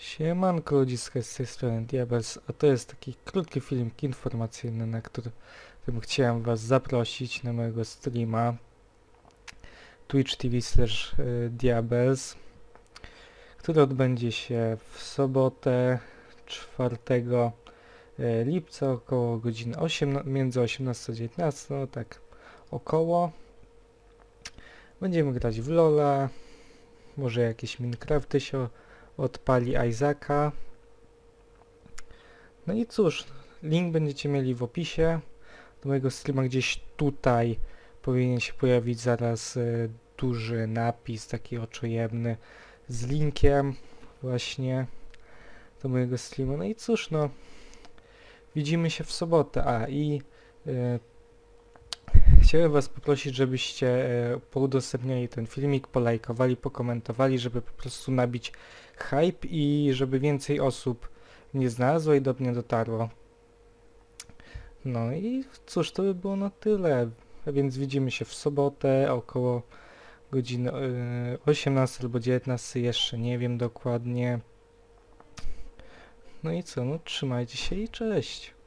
Siemanko ludziska z tej strony Diabels, a to jest taki krótki filmik informacyjny, na którym chciałem was zaprosić na mojego streama Twitch TV slash y, Diabels, który odbędzie się w sobotę 4 y, lipca około godziny 8, między 18 a 19, no tak około. Będziemy grać w Lola, może jakieś Minecrafty się odpali Isaaca. No i cóż, link będziecie mieli w opisie do mojego streama gdzieś tutaj powinien się pojawić zaraz e, duży napis, taki oczojemny z linkiem właśnie do mojego streama. No i cóż, no widzimy się w sobotę. A i e, Chciałem Was poprosić, żebyście e, poudostępniali ten filmik, polajkowali, pokomentowali, żeby po prostu nabić hype i żeby więcej osób mnie znalazło i do mnie dotarło. No i cóż, to by było na tyle. A więc widzimy się w sobotę około godziny e, 18 albo 19, jeszcze nie wiem dokładnie. No i co, no trzymajcie się i cześć.